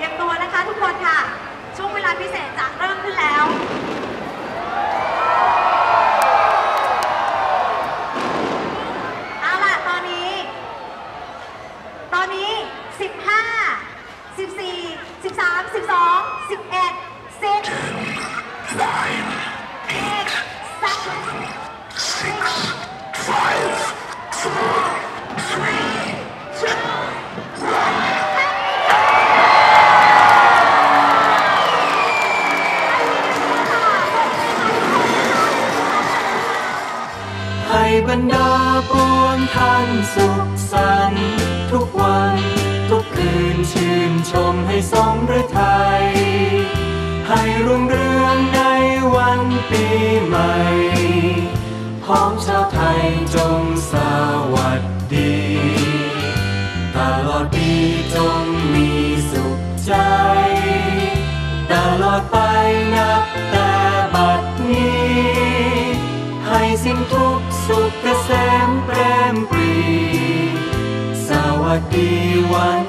รียมตัวนะคะทุกคนค่ะ ช่วงเวลาพิเศษจะเริ่มขึ้นแล้วเอาล่ะตอนนี้ ตอนนี้ 15 14 13 12 11 ให้บรรดาปวงท่านสุขสันต์ทุกวัน ทุกคืนชื่นชมให้สมฤทัยให้รุ่งเรืองในวันปีใหม่พร้อมชาวไทยจงส สิ้นทุกข์สุขเกษมเปรมปรี สวัสดีวันปีใหม่